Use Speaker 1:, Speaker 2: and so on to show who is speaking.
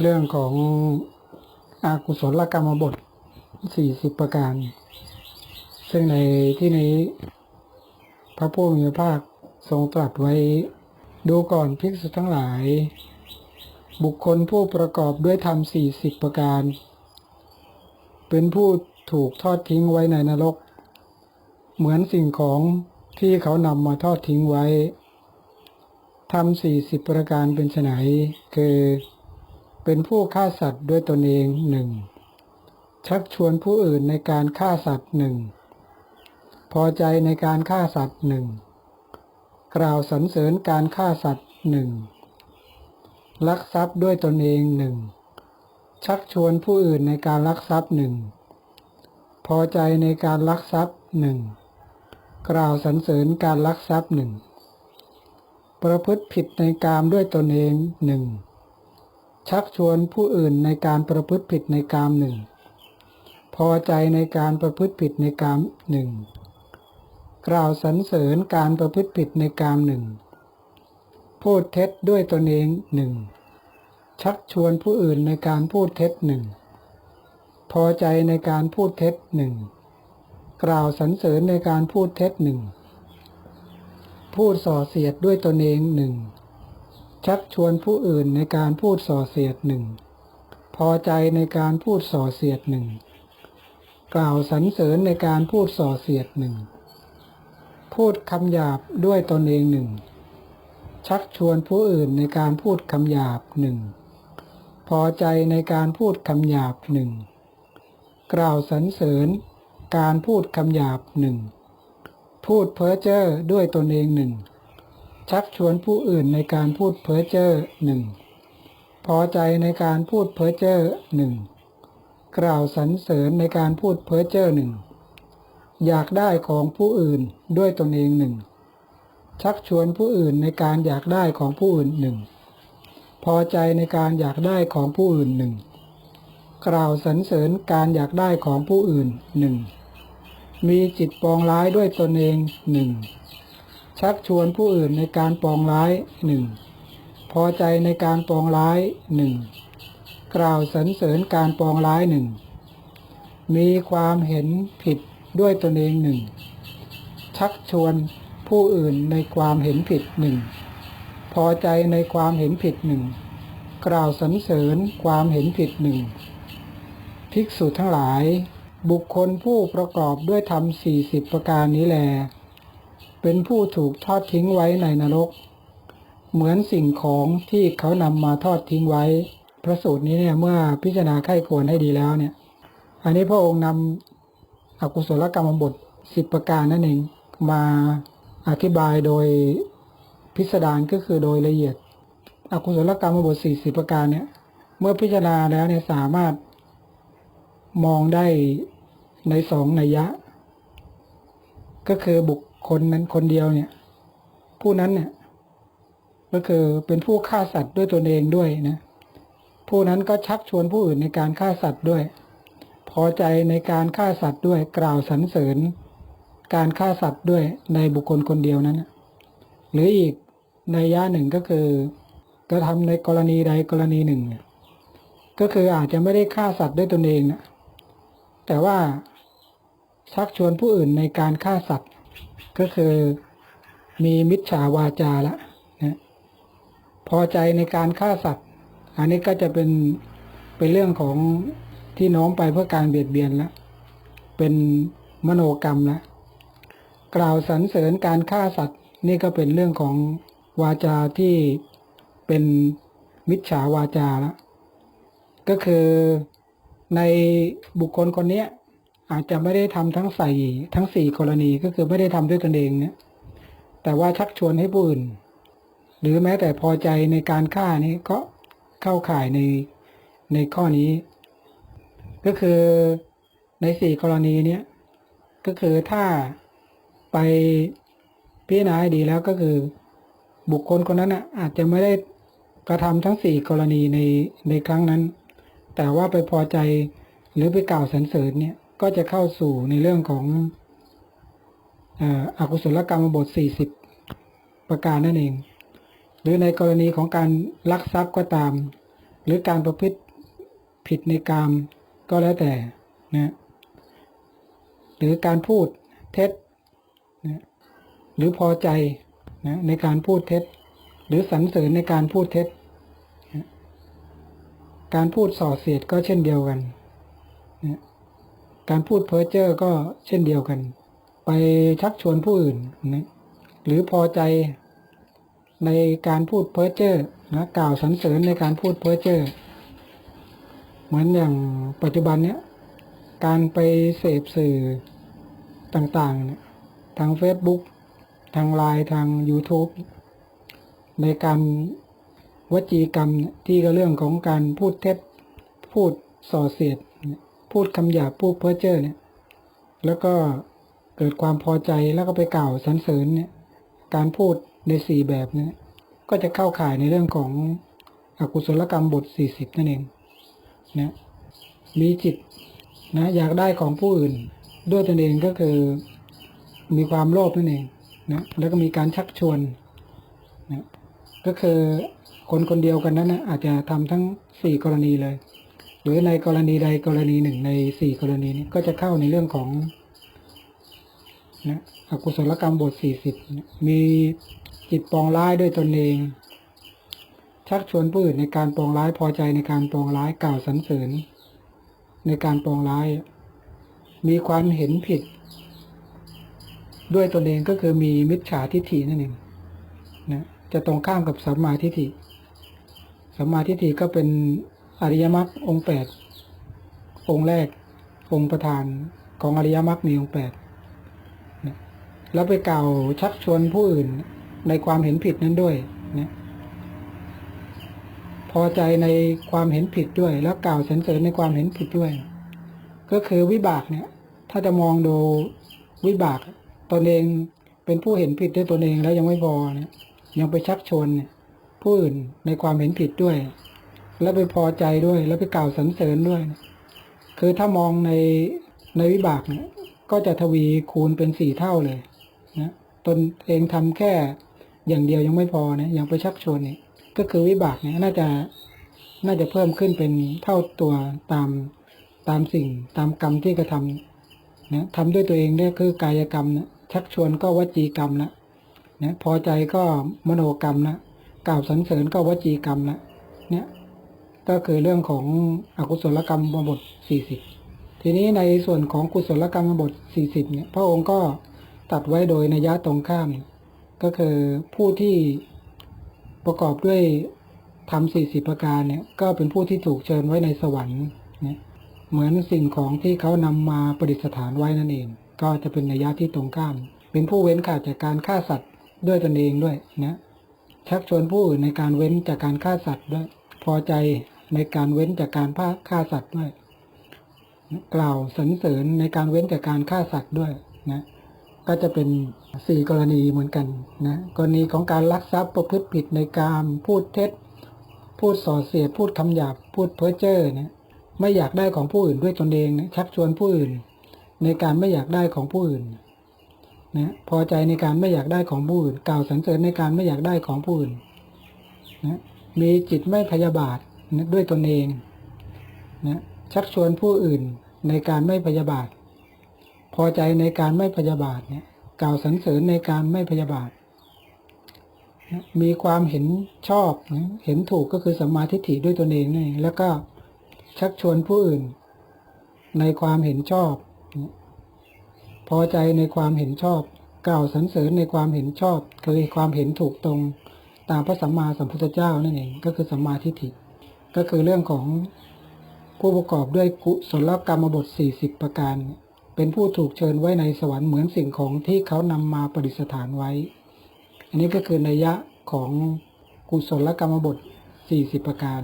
Speaker 1: เรื่องของอากุศลกรรมบท 40 ประการ ซึ่งในที่นี้ พระผู้มีพระภาคทรงตรัสไว้ ดูก่อนภิกษุทั้งหลาย บุคคลผู้ประกอบด้วยธรรม 40 ประการ เป็นผู้ถูกทอดทิ้งไว้ในนรก เหมือนสิ่งของที่เขานำมาทอดทิ้งไว้ทำสี่สิบประการเป็นไนคือ เป็นผู้ฆ่าสัตว์ด้วยตนเองหนึ่งชักชวนผู้อื่นในการฆ่าสัตว์หนึ่งพอใจในการฆ่าสัตว์หนึ่งกล่าวสรรเสริญการฆ่าสัตว์หนึ่งลักทรัพย์ด้วยตนเองหนึ่งชักชวนผู้อื่นในการลักทรัพย์หนึ่งพอใจในการลักทรัพย์หนึ่งกล่าวสรรเสริญการลักทรัพย์หนึ่งประพฤติผิดในกามด้วยตนเองหนึ่ง ชักชวนผู้อื่นในการประพฤติผิดในกามหนึ่ง พอใจในการประพฤติผิดในกามหนึ่ง กล่าวสรรเสริญการประพฤติผิดในกามหนึ่ง พูดเท็จด้วยตนเองหนึ่ง ชักชวนผู้อื่นในการพูดเท็จหนึ่ง พอใจในการพูดเท็จหนึ่ง กล่าวสรรเสริญในการพูดเท็จหนึ่ง พูดส่อเสียดด้วยตนเองหนึ่ง ชักชวนผู้อื่นในการพูดส่อเสียดหนึ่ง พอใจในการพูดส่อเสียดหนึ่ง กล่าวสรรเสริญในการพูดส่อเสียดหนึ่ง พูดคำหยาบด้วยตนเองหนึ่ง ชักชวนผู้อื่นในการพูดคำหยาบหนึ่ง พอใจในการพูดคำหยาบหนึ่ง กล่าวสรรเสริญการพูดคำหยาบหนึ่ง พูดเพ้อเจ้อด้วยตนเองหนึ่ง ชักชวนผู้อื่นในการพูดเพ้อเจ้อหนึ่งพอใจในการพูดเพ้อเจ้อหนึ่งกล่าวสรรเสริญในการพูดเพ้อเจ้อหนึ่งอยากได้ของผู้อื่นด้วยตนเองหนึ่งชักชวนผู้อื่นในการอยากได้ของผู้อื่นหนึ่งพอใจในการอยากได้ของผู้อื่นหนึ่งกล่าวสรรเสริญการอยากได้ของผู้อื่นหนึ่งมีจิตปองร้ายด้วยตนเองหนึ่ง ชักชวนผู้อื่นในการปองร้ายหนึ่งพอใจในการปองร้ายหนึ่งกล่าวสรรเสริญการปองร้ายหนึ่งมีความเห็นผิดด้วยตนเองหนึ่งชักชวนผู้อื่นในความเห็นผิดหนึ่งพอใจในความเห็นผิดหนึ่งกล่าวสรรเสริญความเห็นผิดหนึ่งภิกษุทั้งหลาย บุคคลผู้ประกอบด้วยธรรมสี่สิบประการนี้แล เป็นผู้ถูกทอดทิ้งไว้ในนรก เหมือนสิ่งของที่เขานำมาทอดทิ้งไว้ พระสูตรนี้เนี่ยเมื่อพิจารณาไข้ควรให้ดีแล้วเนี่ย อันนี้พระองค์นำอกุศลกรรมบทสิบประการนั่นเองมาอธิบายโดยพิสดารก็คือโดยละเอียด อกุศลกรรมบทสี่สิบประการเนี่ยเมื่อพิจารณาแล้วเนี่ยสามารถมองได้ในสองนัยยะ ก็คือบุค คลนั้นคนเดียวเนี่ย ผู้นั้นเนี่ยก็คือเป็นผู้ฆ่าสัตว์ด้วยตนเองด้วยนะผู้นั้นก็ชักชวนผู้อื่นในการฆ่าสัตว์ด้วย พอใจในการฆ่าสัตว์ด้วยกล่าวสรรเสริญ การฆ่าสัตว์ด้วยในบุคคลคนเดียวนั้น หรืออีกในยยะหนึ่งก็คือกระทำในกรณีใดกรณีหนึ่ง ก็คืออาจจะไม่ได้ฆ่าสัตว์ด้วยตนเองนะแต่ว่าชักชวนผู้อื่นในการฆ่าสัตว์ ก็คือมีมิจฉาวาจาละนะพอใจในการฆ่าสัตว์ อันนี้ก็จะเป็นเป็นเรื่องของที่น้อมไปเพื่อการเบียดเบียนแล้วเป็นมโนกรรมล้วกล่าวสรรเสริญการฆ่าสัตว์ นี่ก็เป็นเรื่องของวาจาที่เป็นมิจฉาวาจาแล้วก็คือในบุคคลคนนี้ อาจจะไม่ได้ทำทั้งใส่ทั้งสี่กรณีก็คือไม่ได้ทำด้วยตนเองเนี่ย แต่ว่าชักชวนให้ผู้อื่น หรือแม้แต่พอใจในการฆ่านี้ก็เข้าข่ายในในข้อนี้ ก็คือในสี่กรณีเนี้ยก็คือถ้าไปพิจารณาดีแล้วก็คือบุคคลคนนั้นนะอาจจะไม่ได้กระทำทั้งสี่กรณีในในครั้งนั้น แต่ว่าไปพอใจหรือไปกล่าวสรรเสริญเนี่ย ก็จะเข้าสู่ในเรื่องของอากุศลกรรมบท 40 ประการนั่นเอง หรือในกรณีของการลักทรัพย์ก็ตาม หรือการประพฤติผิดในกามก็แล้วแต่นะหรือการพูดเท็จนะหรือพอใจนะในการพูดเท็จ หรือสรรเสริญในการพูดเท็จนะการพูดส่อเสียดก็เช่นเดียวกันนะ การพูดเพ้อเจ้อก็เช่นเดียวกัน ไปชักชวนผู้อื่นนะหรือพอใจในการพูดเพ้อเจ้อนะกล่าวสรรเสริญในการพูดเพ้อเจ้อเหมือนอย่างปัจจุบันเนี้ยการไปเสพสื่อต่างๆเนี่ยทาง Facebook ทางไลน์ทาง YouTube ในการวจีกรรมที่ก็เรื่องของการพูดเท็จพูดส่อเสียด พูดคำหยาบพูดเพ้อเจ้อเนี่ย แล้วก็เกิดความพอใจแล้วก็ไปกล่าวสรรเสริญเนี่ย การพูดในสี่แบบเนี้ก็จะเข้าข่ายในเรื่องของอกุศลกรรมบท40นั่นเองนะมีจิตนะอยากได้ของผู้อื่น ด้วยตนเองก็คือมีความโลภนั่นเองนะแล้วก็มีการชักชวนนะก็คือคนคนเดียวกันนั้นนะอาจจะทำทั้ง4กรณีเลย หรือในกรณีใดกรณีหนึ่งใน4กรณีนี้ก็จะเข้าในเรื่องของนะอกุศลกรรมบท40นะมีจิตปองร้ายด้วยตนเอง ชักชวนผู้อื่นในการปองร้ายพอใจในการปองร้ายกล่าวสรรเสริญ ในการปองร้าย มีความเห็นผิด ด้วยตนเองก็คือมีมิจฉาทิฏฐินั่นเองนะจะตรงข้ามกับสัมมาทิฏฐิสัมมาทิฏฐิก็เป็น อริยมรรคองแปดองค์แรก องค์ประธานของอริยมรรคมีองค์แปดแล้วไปกล่าวชักชวนผู้อื่นในความเห็นผิดนั้นด้วยนะพอใจในความเห็นผิดด้วย แล้วกล่าวสรรเสริญในความเห็นผิดด้วย ก็คือวิบากเนี่ย ถ้าจะมองดูวิบากตนเองเป็นผู้เห็นผิดด้วยตนเองแล้วยังไม่พอเนี่ยยังไปชักชวนผู้อื่นในความเห็นผิดด้วย แล้วไปพอใจด้วย แล้วไปกล่าวสรรเสริญด้วยคือถ้ามองในในวิบากเนี่ยก็จะทวีคูณเป็นสี่เท่าเลยนะตนเองทำแค่อย่างเดียวยังไม่พอนะยังไปชักชวนเนี่ยก็คือวิบากเนี่ยน่าจะน่าจะเพิ่มขึ้นเป็นเท่าตัวตามตามสิ่งตามกรรมที่กระทำนะทำด้วยตัวเองเนี่ยคือกายกรรมนะชักชวนก็วจีกรรมนะนะพอใจก็มโนกรรมนะกล่าวสรรเสริญก็วจีกรรมนะเนี่ย ก็คือเรื่องของอกุศลกรรมบท 40 ทีนี้ในส่วนของกุศลกรรมบท 40 เนี่ยพระองค์ก็ตัดไว้โดยนัยยะตรงข้าม ก็คือผู้ที่ประกอบด้วยทำ40ประการเนี่ยก็เป็นผู้ที่ถูกเชิญไว้ในสวรรค์เนี่ยเหมือนสิ่งของที่เขานำมาประดิษฐานไว้นั่นเอง ก็จะเป็นนัยยะที่ตรงข้าม เป็นผู้เว้นขาดจากการฆ่าสัตว์ด้วยตนเองด้วยนะชักชวนผู้อื่นในการเว้นจากการฆ่าสัตว์ด้วย พอใจ ในการเว้นจากการฆ่าสัตว์ด้วย กล่าวสรรเสริญในการเว้นจากการฆ่าสัตว์ด้วยนะก็จะเป็นสี่กรณีเหมือนกันนะกรณีของการลักทรัพย์ประพฤติผิดในการพูดเท็จ พูดส่อเสียดพูดคำหยาบพูดเพ้อเจ้อเนี่ยไม่อยากได้ของผู้อื่นด้วยตนเองนะชักชวนผู้อื่น ในการไม่อยากได้ของผู้อื่นนะพอใจในการไม่อยากได้ของผู้อื่น กล่าวสรรเสริญในการไม่อยากได้ของผู้อื่นนะมีจิตไม่พยาบาท นะด้วยตนเองนะชักชวนผู้อื่นในการไม่พยาบาท พอใจในการไม่พยาบาทเนี่ยกล่าวสรรเสริญในการไม่พยาบาทนะมีความเห็นชอบนะเห็นถูกก็คือสัมมาทิฏฐิด้วยตนเองนี่แล้วก็ชักชวนผู้อื่น ในความเห็นชอบนะพอใจในความเห็นชอบ กล่าวสรรเสริญในความเห็นชอบ คือความเห็นถูกตรงตามพระสัมมาสัมพุทธเจ้านั่นเองก็คือสัมมาทิฏฐิ ก็คือเรื่องของผู้ประกอบด้วยกุศลกรรมบท 40 ประการ เป็นผู้ถูกเชิญไว้ในสวรรค์เหมือนสิ่งของที่เขานำมาประดิษฐานไว้ อันนี้ก็คือนัยยะของกุศลกรรมบท 40 ประการ